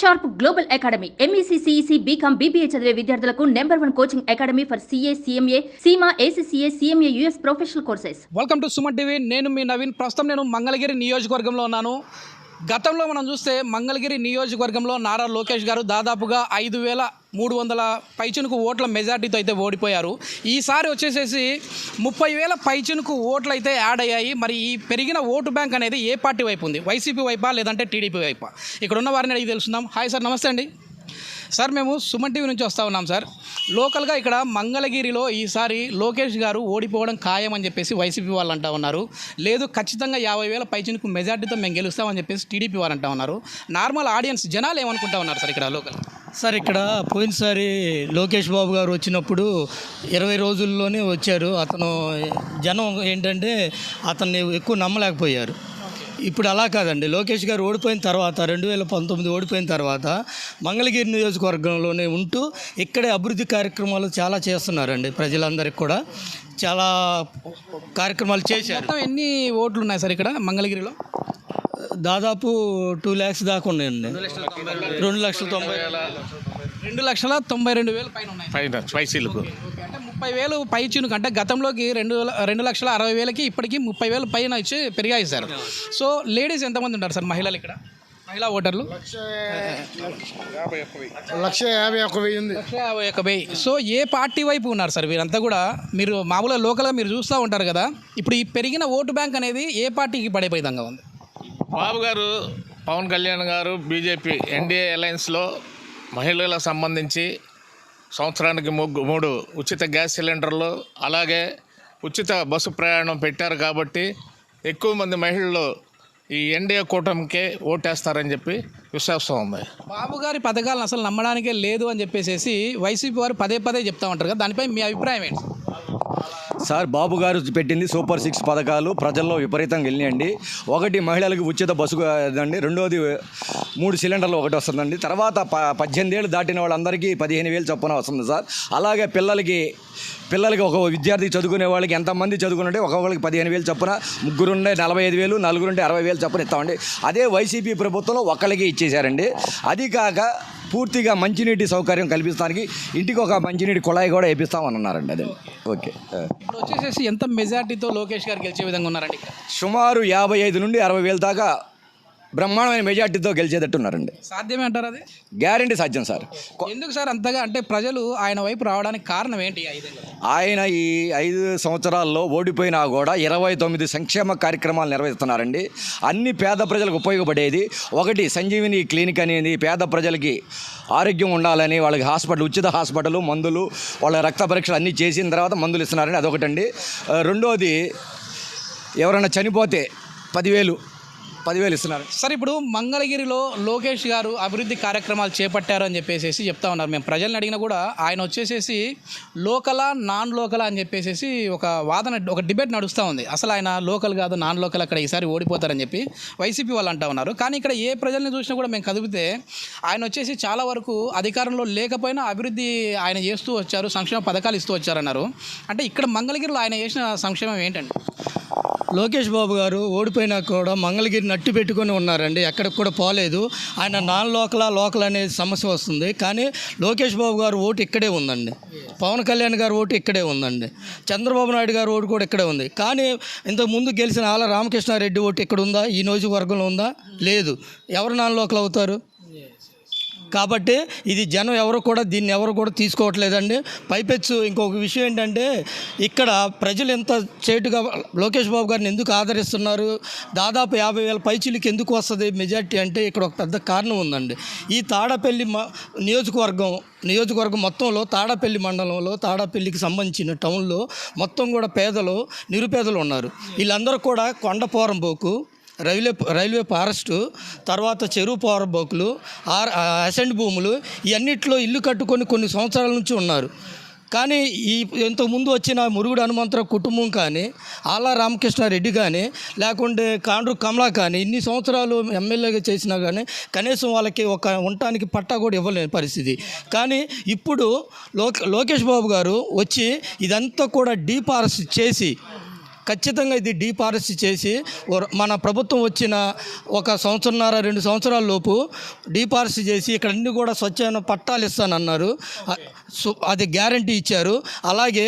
Sharp global academy MEC CEC BCom BBA చదివే విద్యార్థులకు number one coaching academy for CA CMA CIMA ACCA CMA US professional courses welcome to Suman TV నేను మీ నవీన్. ప్రస్తుతం నేను మంగళగిరి నియోజకవర్గంలో ఉన్నాను. గతంలో మనం చూస్తే మంగళగిరి నియోజకవర్గంలో నారా లోకేష్ గారు దాదాపుగా ఐదు వేల మూడు వందల పైచునుకు ఓట్ల మెజార్టీతో అయితే ఓడిపోయారు. ఈసారి వచ్చేసేసి ముప్పై వేల పైచునుకు ఓట్లు అయితే యాడ్ అయ్యాయి. మరి ఈ పెరిగిన ఓటు బ్యాంక్ అనేది ఏ పార్టీ వైపు ఉంది? వైసీపీ వైపా లేదంటే టీడీపీ వైపా? ఇక్కడ ఉన్న వారిని అడిగి తెలుసుకుందాం. హాయ్ సార్ నమస్తే అండి. సార్ మేము సుమన్ టీవీ నుంచి వస్తూ ఉన్నాం సార్. లోకల్గా ఇక్కడ మంగళగిరిలో ఈసారి లోకేష్ గారు ఓడిపోవడం ఖాయం అని చెప్పేసి వైసీపీ వాళ్ళు అంటా ఉన్నారు. లేదు ఖచ్చితంగా యాభై వేల పైచినకు మెజార్టీతో మేము గెలుస్తామని చెప్పేసి టీడీపీ వాళ్ళు అంటా ఉన్నారు. నార్మల్ ఆడియన్స్ జనాలు ఏమనుకుంటా ఉన్నారు సార్ ఇక్కడ లోకల్? సార్ ఇక్కడ పోయినసారి లోకేష్ బాబు గారు వచ్చినప్పుడు ఇరవై రోజుల్లోనే వచ్చారు. అతను జనం ఏంటంటే అతన్ని ఎక్కువ నమ్మలేకపోయారు. ఇప్పుడు అలా కాదండి. లోకేష్ గారు ఓడిపోయిన తర్వాత రెండు వేల పంతొమ్మిది ఓడిపోయిన తర్వాత మంగళగిరి నియోజకవర్గంలోనే ఉంటూ ఇక్కడే అభివృద్ధి కార్యక్రమాలు చాలా చేస్తున్నారండి ప్రజలందరికీ కూడా. చాలా కార్యక్రమాలు చేశారు. మొత్తం ఎన్ని ఓట్లు ఉన్నాయి సార్ ఇక్కడ మంగళగిరిలో? దాదాపు టూ ల్యాక్స్ దాకా ఉన్నాయండి. రెండు లక్షల తొంభై రెండు లక్షల తొంభై రెండు వేల పైన ఉన్నాయి. పైన స్పైసీలకు ముప్పై వేలు పై చినుకు అంటే గతంలోకి రెండు రెండు లక్షల అరవై వేలకి ఇప్పటికి ముప్పై వేలు పైన ఇచ్చి పెరిగాయి సార్ సో లేడీస్ ఎంతమంది ఉంటారు సార్ మహిళలు ఇక్కడ? మహిళా ఓటర్లు? లక్ష యాభై ఒక్క వెయ్యి ఉంది. లక్ష యాభై ఒక్క వెయ్యి. సో ఏ పార్టీ వైపు ఉన్నారు సార్ వీరంతా కూడా? మీరు మామూలుగా లోకల్గా మీరు చూస్తూ ఉంటారు కదా ఇప్పుడు ఈ పెరిగిన ఓటు బ్యాంక్ అనేది ఏ పార్టీకి పడే విధంగా ఉంది? బాబు గారు పవన్ కళ్యాణ్ గారు బీజేపీ ఎన్డీఏ అలయన్స్లో మహిళలకు సంబంధించి సంవత్సరానికి మూడు ఉచిత గ్యాస్ సిలిండర్లు అలాగే ఉచిత బస్సు ప్రయాణం పెట్టారు కాబట్టి ఎక్కువ మంది మహిళలు ఈ ఎన్డీఏ కూటమికే ఓటేస్తారని చెప్పి విశ్వాసం ఉంది. బాబు గారి పథకాలను అసలు నమ్మడానికే లేదు అని చెప్పేసి వైసీపీ వారు పదే పదే చెప్తా ఉంటారు కదా దానిపై మీ అభిప్రాయం ఏంటి? సార్ బాబు గారు పెట్టింది సూపర్ సిక్స్ పథకాలు ప్రజల్లో విపరీతంగా వెళ్ళినాయండి. ఒకటి మహిళలకు ఉచిత బస్సు అండి రెండోది మూడు సిలిండర్లు ఒకటి వస్తుందండి. తర్వాత ప పద్దెనిమిది ఏళ్ళు దాటిన వాళ్ళందరికీ పదిహేను వేలు చొప్పున వస్తుంది సార్. అలాగే పిల్లలకి పిల్లలకి ఒక విద్యార్థి చదువుకునే వాళ్ళకి ఎంతమంది చదువుకుంటే ఒక్కొక్కరికి పదిహేను వేలు చొప్పున ముగ్గురుండే నలభై ఐదు వేలు నలుగురుండే అరవై వేలు చొప్పున ఇస్తామండి. అదే వైసీపీ ప్రభుత్వంలో ఒక్కరికి ఇచ్చేశారండి. అది కాక పూర్తిగా మంచినీటి సౌకర్యం కల్పిస్తానికి ఇంటికి ఒక మంచినీటి కుళాయి కూడా వేపిస్తామని అన్నారండి అదే. ఓకే. వచ్చేసేసి ఎంత మెజార్టీతో లోకేష్ గారు గెలిచే విధంగా ఉన్నారండి సుమారు యాభై ఐదు నుండి అరవై వేల దాకా బ్రహ్మాండమైన మెజార్టీతో గెలిచేటట్టున్నారండి. సాధ్యమే అంటారు అది? గ్యారంటీ సాధ్యం సార్ ఎందుకు సార్ అంతగా అంటే ప్రజలు ఆయన వైపు రావడానికి కారణం ఏంటి ఆయన ఈ ఐదు సంవత్సరాల్లో ఓడిపోయినా కూడా ఇరవై తొమ్మిది సంక్షేమ కార్యక్రమాలు నిర్వహిస్తున్నారండి. అన్ని పేద ప్రజలకు ఉపయోగపడేది. ఒకటి సంజీవిని క్లినిక్ అనేది పేద ప్రజలకి ఆరోగ్యం ఉండాలని వాళ్ళకి హాస్పిటల్ ఉచిత హాస్పిటల్ మందులు వాళ్ళ రక్త పరీక్షలు అన్నీ చేసిన తర్వాత మందులు ఇస్తున్నారండి అదొకటండి. రెండోది ఎవరైనా చనిపోతే పదివేలు పదివేలు ఇస్తున్నారు. సార్ ఇప్పుడు మంగళగిరిలో లోకేష్ గారు అభివృద్ధి కార్యక్రమాలు చేపట్టారు అని చెప్పేసి చెప్తా ఉన్నారు. మేము ప్రజల్ని అడిగినా కూడా ఆయన వచ్చేసేసి లోకలా నాన్ లోకలా అని చెప్పేసి ఒక వాదన ఒక డిబేట్ నడుస్తూ ఉంది. అసలు ఆయన లోకల్ కాదు నాన్ లోకల్ అక్కడ ఈసారి ఓడిపోతారని చెప్పి వైసీపీ వాళ్ళు అంటా ఉన్నారు. కానీ ఇక్కడ ఏ ప్రజల్ని చూసినా కూడా మేము కదిపితే ఆయన వచ్చేసి చాలా వరకు అధికారంలో లేకపోయినా అభివృద్ధి ఆయన చేస్తూ వచ్చారు సంక్షేమ పథకాలు ఇస్తూ వచ్చారన్నారు. అంటే ఇక్కడ మంగళగిరిలో ఆయన చేసిన సంక్షేమం ఏంటండి? లోకేష్ బాబు గారు ఓడిపోయినా కూడా మంగళగిరి నట్టు పెట్టుకొని ఉన్నారండి. ఎక్కడికి కూడా పోలేదు. ఆయన నాన్ లోకల్ లోకల్ అనే సమస్య వస్తుంది. కానీ లోకేష్ బాబు గారు ఓటు ఇక్కడే ఉందండి. పవన్ కళ్యాణ్ గారు ఓటు ఇక్కడే ఉందండి. చంద్రబాబు నాయుడు గారు ఓటు కూడా ఇక్కడే ఉంది. కానీ ఇంతకు ముందు గెలిచిన ఆల రామకృష్ణారెడ్డి ఓటు ఇక్కడ ఉందా? ఈ నియోజకవర్గంలో ఉందా? లేదు. ఎవరు నాన్ లోకల్ అవుతారు? కాబట్టి ఇది జనం ఎవరు కూడా దీన్ని ఎవరు కూడా తీసుకోవట్లేదండి. పైపెచ్చు ఇంకొక విషయం ఏంటంటే ఇక్కడ ప్రజలు ఎంత చేటుగా లోకేష్ బాబు గారిని ఎందుకు ఆదరిస్తున్నారు? దాదాపు యాభై వేల పైచీలకి ఎందుకు వస్తుంది మెజార్టీ అంటే ఇక్కడ ఒక పెద్ద కారణం ఉందండి. ఈ తాడపల్లి మ నియోజకవర్గం నియోజకవర్గం మొత్తంలో తాడపల్లి మండలంలో తాడపల్లికి సంబంధించిన టౌన్లో మొత్తం కూడా పేదలు నిరుపేదలు ఉన్నారు. వీళ్ళందరూ కూడా కొండపోరం పోకు రైల్వే రైల్వే ఫారెస్టు తర్వాత చెరువు పోరబోకులు ఆర్ అసెంట్ భూములు ఇవన్నిట్లో ఇల్లు కట్టుకొని కొన్ని సంవత్సరాల నుంచి ఉన్నారు. కానీ ఈ ఇంతకుముందు వచ్చిన మురుగుడు హనుమంతరావు కుటుంబం కానీ ఆలా రామకృష్ణారెడ్డి కానీ లేకుంటే కాండ్రు కమలా కానీ ఇన్ని సంవత్సరాలు ఎమ్మెల్యేగా చేసినా కానీ కనీసం వాళ్ళకి ఒక ఉండటానికి పట్టా కూడా ఇవ్వలేని పరిస్థితి. కానీ ఇప్పుడు లోక లోకేష్ బాబు గారు వచ్చి ఇదంతా కూడా డీపారస్ చేసి ఖచ్చితంగా ఇది డీపారసీ చేసి మన ప్రభుత్వం వచ్చిన ఒక సంవత్సరంన్నర రెండు సంవత్సరాల లోపు డీపారసీ చేసి ఇక్కడ అన్ని కూడా స్వచ్ఛమైన పట్టాలు ఇస్తానన్నారు. అది గ్యారంటీ ఇచ్చారు. అలాగే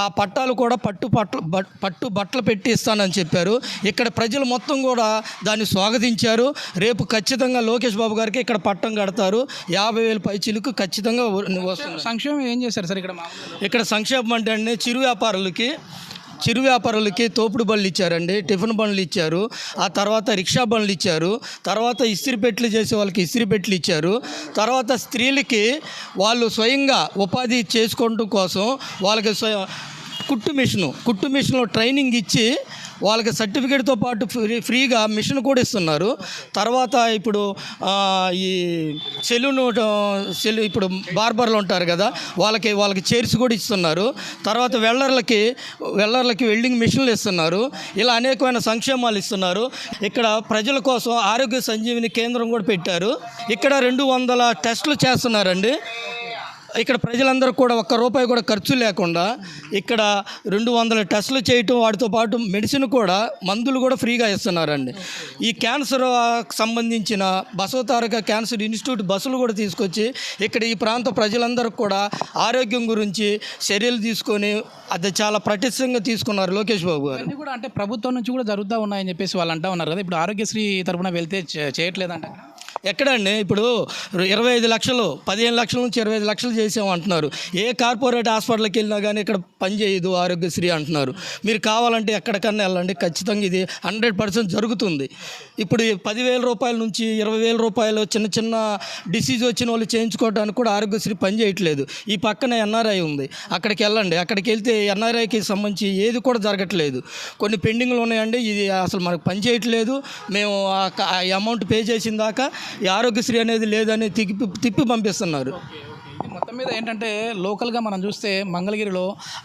ఆ పట్టాలు కూడా పట్టు పట్ల పట్టు బట్టలు పెట్టి ఇస్తానని చెప్పారు. ఇక్కడ ప్రజలు మొత్తం కూడా దాన్ని స్వాగతించారు. రేపు ఖచ్చితంగా లోకేష్ బాబు గారికి ఇక్కడ పట్టం కడతారు. యాభై వేల పై చిలుకు ఖచ్చితంగా వస్తుంది సంక్షేమం ఏం చేశారు సార్ ఇక్కడ ఇక్కడ సంక్షేమం అంటే చిరు వ్యాపారులకి చిరు వ్యాపారులకి తోపుడు బండ్లు ఇచ్చారండి టిఫిన్ బండ్లు ఇచ్చారు ఆ తర్వాత రిక్షా బండ్లు ఇచ్చారు తర్వాత ఇస్త్రీ పెట్లు చేసే వాళ్ళకి ఇస్త్రీ పెట్లు ఇచ్చారు తర్వాత స్త్రీలకి వాళ్ళు స్వయంగా ఉపాధి చేసుకోవడం కోసం వాళ్ళకి స్వయం కుట్టు మిషను కుట్టు మిషన్లో ట్రైనింగ్ ఇచ్చి వాళ్ళకి సర్టిఫికేట్తో పాటు ఫ్రీ ఫ్రీగా మిషన్ కూడా ఇస్తున్నారు. తర్వాత ఇప్పుడు ఈ సెలూన్ సెలూ ఇప్పుడు బార్బర్లు ఉంటారు కదా వాళ్ళకి వాళ్ళకి చైర్స్ కూడా ఇస్తున్నారు. తర్వాత వెల్డర్లకి వెల్డర్లకి వెల్డింగ్ మిషన్లు ఇస్తున్నారు. ఇలా అనేకమైన సంక్షేమాలు ఇస్తున్నారు. ఇక్కడ ప్రజల కోసం ఆరోగ్య సంజీవిని కేంద్రం కూడా పెట్టారు. ఇక్కడ రెండు వందల టెస్టులు చేస్తున్నారండి. ఇక్కడ ప్రజలందరూ కూడా ఒక్క రూపాయి కూడా ఖర్చు లేకుండా ఇక్కడ రెండు వందల టెస్టులు చేయటం వాటితో పాటు మెడిసిన్ కూడా మందులు కూడా ఫ్రీగా ఇస్తున్నారండి. ఈ క్యాన్సర్ సంబంధించిన బసవతారక క్యాన్సర్ ఇన్స్టిట్యూట్ బస్సులు కూడా తీసుకొచ్చి ఇక్కడ ఈ ప్రాంత ప్రజలందరూ కూడా ఆరోగ్యం గురించి చర్యలు తీసుకొని అది చాలా ప్రతిష్టంగా తీసుకున్నారు లోకేష్ బాబు గారు. కూడా అంటే ప్రభుత్వం నుంచి కూడా జరుగుతూ ఉన్నాయని చెప్పేసి వాళ్ళు అంటా ఉన్నారు కదా. ఇప్పుడు ఆరోగ్యశ్రీ తరఫున వెళ్తే చేయట్లేదంట. ఎక్కడండి? ఇప్పుడు ఇరవై ఐదు లక్షలు పదిహేను లక్షల నుంచి ఇరవై ఐదు లక్షలు చేసామంటున్నారు ఏ కార్పొరేట్ హాస్పిటల్కి వెళ్ళినా కానీ ఇక్కడ పనిచేయదు ఆరోగ్యశ్రీ అంటున్నారు. మీరు కావాలంటే ఎక్కడికన్నా వెళ్ళండి. ఖచ్చితంగా ఇది హండ్రెడ్ పర్సెంట్ జరుగుతుంది. ఇప్పుడు పదివేల రూపాయల నుంచి ఇరవై వేల రూపాయలు చిన్న చిన్న డిసీజ్ వచ్చిన వాళ్ళు చేయించుకోవడానికి కూడా ఆరోగ్యశ్రీ పనిచేయట్లేదు ఈ పక్కన ఎన్ఆర్ఐ ఉంది. అక్కడికి వెళ్ళండి. అక్కడికి వెళ్తే ఎన్ఆర్ఐకి సంబంధించి ఏది కూడా జరగట్లేదు. కొన్ని పెండింగ్లు ఉన్నాయండి. ఇది అసలు మనకు పనిచేయట్లేదు మేము ఆ అమౌంట్ పే చేసిన దాకా ఈ ఆరోగ్యశ్రీ అనేది లేదని తిప్పి తిప్పి పంపిస్తున్నారు. ఇది మొత్తం మీద ఏంటంటే లోకల్గా మనం చూస్తే మంగళగిరిలో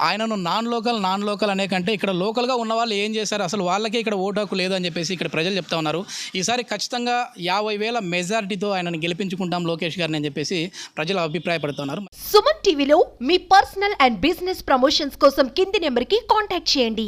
ఆయనను నాన్ లోకల్ నాన్ లోకల్ అనే కంటే ఇక్కడ లోకల్గా ఉన్న వాళ్ళు ఏం చేశారు? అసలు వాళ్ళకే ఇక్కడ ఓటు హక్కు లేదు అని చెప్పేసి ఇక్కడ ప్రజలు చెప్తా ఉన్నారు. ఈసారి ఖచ్చితంగా యాభై వేల మెజారిటీతో ఆయనను గెలిపించుకుంటాం లోకేష్ గారిని అని చెప్పేసి ప్రజలు అభిప్రాయపడుతున్నారు సుమన్ టీవీలో మీ పర్సనల్ అండ్ బిజినెస్ ప్రమోషన్స్ కోసం కింది నెంబర్కి కాంటాక్ట్ చేయండి.